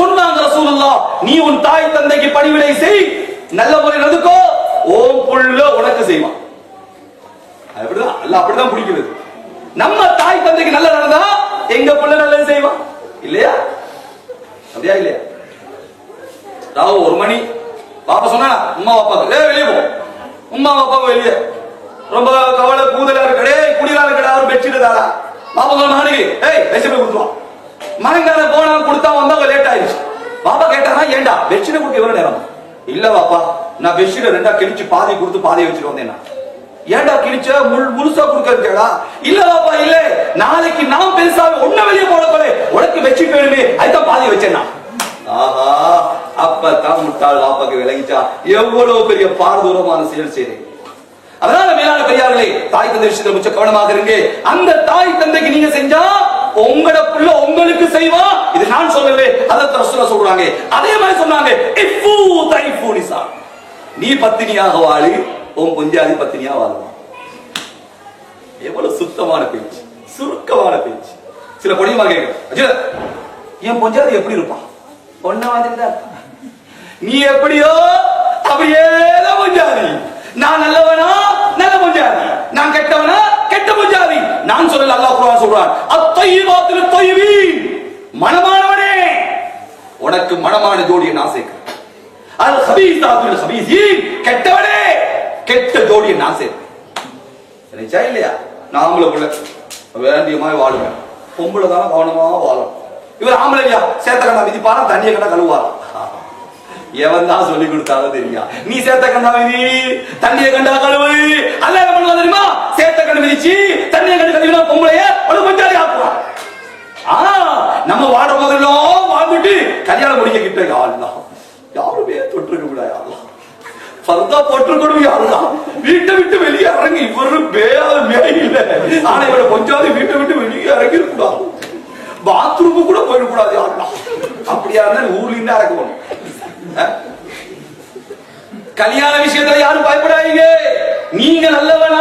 ரசூலுல்லாஹ். நீ உன் தாய் தந்தைக்கு பணிவிடை செய். நல்ல முறை நடந்துக்கோ ஓம் புள்ள உனக்கு செய்வான். அப்படிதான். அல்ல அப்படிதான் பிடிக்கிறது நம்ம தாய் தந்தைக்கு நல்ல நடந்தா எங்க புள்ள நல்லது செய்வான் இல்லையா? அப்படியா இல்லையா? ராவு ஒரு மணி. பாப்பா சொன்னா உமா பாப்பா வெளியே போ. உமா பாப்பா வெளியே. ரொம்ப கவலை கூதலா இருக்கடே. குடிலா இருக்கடா. ஒரு பெட்ஷீட் தாரா பாப்பா சொன்ன மகனுக்கு. ஏய் பெட்ஷீட் கொடுத்துவான் மகன் போன கொடுத்தா லேட் ஆயிடுச்சு பாப்பா கேட்டாரா ஏண்டா பெட்ஷீட் கொடுக்க எவ்வளவு நேரம்? இல்ல பாப்பா நான் பெட்ஷீட் ரெண்டா கிழிச்சு பாதி கொடுத்து பாதி வச்சுட்டு வந்தேன் ஏண்டா கிழிச்ச? முழு முழுசா கொடுக்கறதுக்கா இல்ல பாப்பா இல்ல. நாளைக்கு நான் பெருசா ஒண்ணு வெளியே போட போல உனக்கு வச்சுட்டு வேணுமே அதுதான் பாதி வச்சேன்னா ஆஹா அப்பதான் முட்டாள் பாப்பாக்கு விளங்கிச்சா. எவ்வளவு பெரிய பாரதூரமான செயல் செய்றேன் அதனால மேலான பெரியார்களே தாய் தந்தை விஷயத்துல முச்ச கவனமாக இருங்க. அந்த தாய் தந்தைக்கு நீங்க செஞ்சா உங்களோட புள்ள உங்களுக்கு செய்வா. இது அதை ரசூலா சொல்றாங்க. அதே மாதிரி சொன்னாங்க இஃபு தைஃபு நிசா நீ பத்தினியாக வாழி உன் பொஞ்சாதி பத்தினியா வாழுவான் எவ்வளவு சுத்தமான பேச்சு சுருக்கமான பேச்சு. சில பொடியுமா கேட்க என் பொஞ்சாதி எப்படி இருப்பான்? பொண்ண மாதிரி தான் நீ எப்படியோ அப்படியே தான் பொஞ்சாதி. நான் நல்லவனா நல்ல பொஞ்சாதி. நான் கெட்டவனா கெட்ட பொஞ்சாதி. நான் சொல்லல அல்லாஹ் குர்ஆன் சொல்றான். உனக்கு மனமான ஜோடியை நான் சேர்க்கிறேன் அல் கெட்டவனே கெட்ட ஜோடியை நான் சேர்க்கிறேன் நினைச்சா இல்லையா? நாமளும் உள்ள வேண்டிய வாழுவேன் பொம்பளை தானே கவனமா வாழும். இவர் ஆம்பளை இல்லையா? சேத்த கண்டா மிதிப்பாரா? தண்ணியை கண்டா கழுவாரா எவன் தான் சொல்லி கொடுத்தாலும் தெரியா? நீ சேத்த கண்டா மிதி தண்ணியை கண்டா கழுவு அல்ல கல்யாணம் முடிக்க கிட்ட யாருலாம் யாருமே தொற்றுக்க கூடாது யாருலாம் ஃபர்தா போட்டுக்கணும் யாருலாம் வீட்டை விட்டு வெளியே இறங்கி இவரு பேயாத மேயில ஆனா இவரை கொஞ்சாவது வீட்டை விட்டு வெளியே இறங்கி இருக்கூடாது பாத்ரூமு கூட போயிடக்கூடாது யாருலாம் அப்படியா இருந்தா ஊர்ல இருந்து கல்யாண விஷயத்துல யாரும் பயப்படாதீங்க. நீங்க நல்லவனா?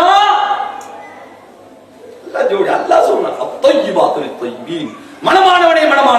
அல்லா ஜோடி அல்லா சொல்றான். பாத்திரம் பாத்துரு மனமானவனே மனமா